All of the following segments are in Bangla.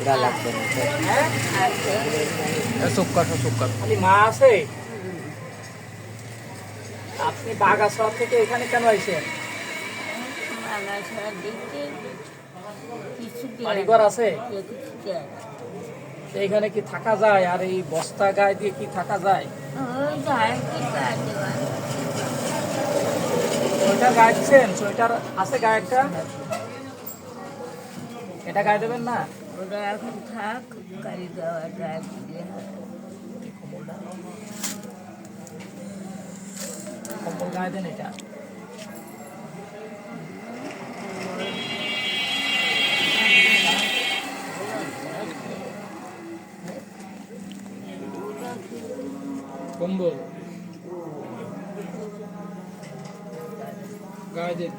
ওরা লাগবে না হ্যাঁ চুপ কর চুপ খালি মা আছে? আপনি বাগাসর থেকে এখানে কেন আইছেন? বাড়িঘর আছে? এখানে কি থাকা যায়? আর এই বস্তা গায়ে দিয়ে কি থাকা যায়? সোয়েটার গায়ে সোয়েটার আছে গায়ে একটা? এটা গায়ে দেবেন না? ওরা এখন থাক গাড়ি দেওয়া যায় কম্বল গায়ে দেন এটা। কম্বল। গায়ে দিন।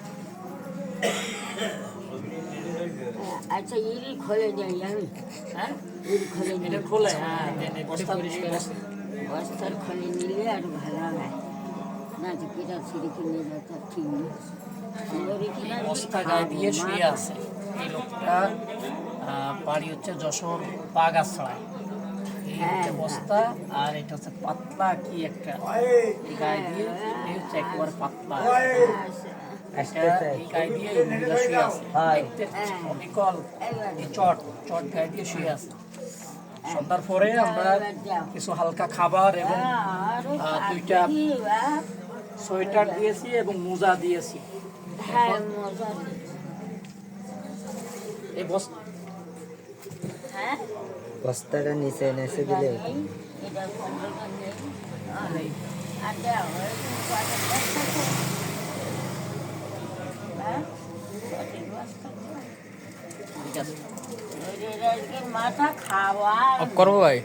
আচ্ছা ইল খোলে যাই আমি হ্যাঁ? ইল খোলে এটা খোলে হ্যাঁ বস্তা পরিষ্কার বস্তার খোলে নিলে আর ভালো হয়। না তো কিরা ছিঁড়ে কিনে যেত ঠিক নেই। বস্তা গায়ে দিয়ে শুয়ে আছে এই লোকটা। বাড়ি হচ্ছে যশোর বাগাছড়ায় হ্যাঁ, বস্তা আর এটা হচ্ছে পাতলা কি একটা? গায়ে দিয়ে এই হচ্ছে একেবারে পাতলা। গায়ে দিয়ে মহিলা শুয়ে আছে। অবিকল। চট চট গায়ে দিয়ে শুয়ে আছে। সন্ধ্যার পরে আমরা কিছু হালকা খাবার এবং আরও দুইটা সোয়েটার দিয়েছি এবং মোজা দিয়েছি। হ্যাঁ এই বস্তা হ্যাঁ? বস্তাটা নিচে নেচে দিলে মাথা খাওয়া করব ভাই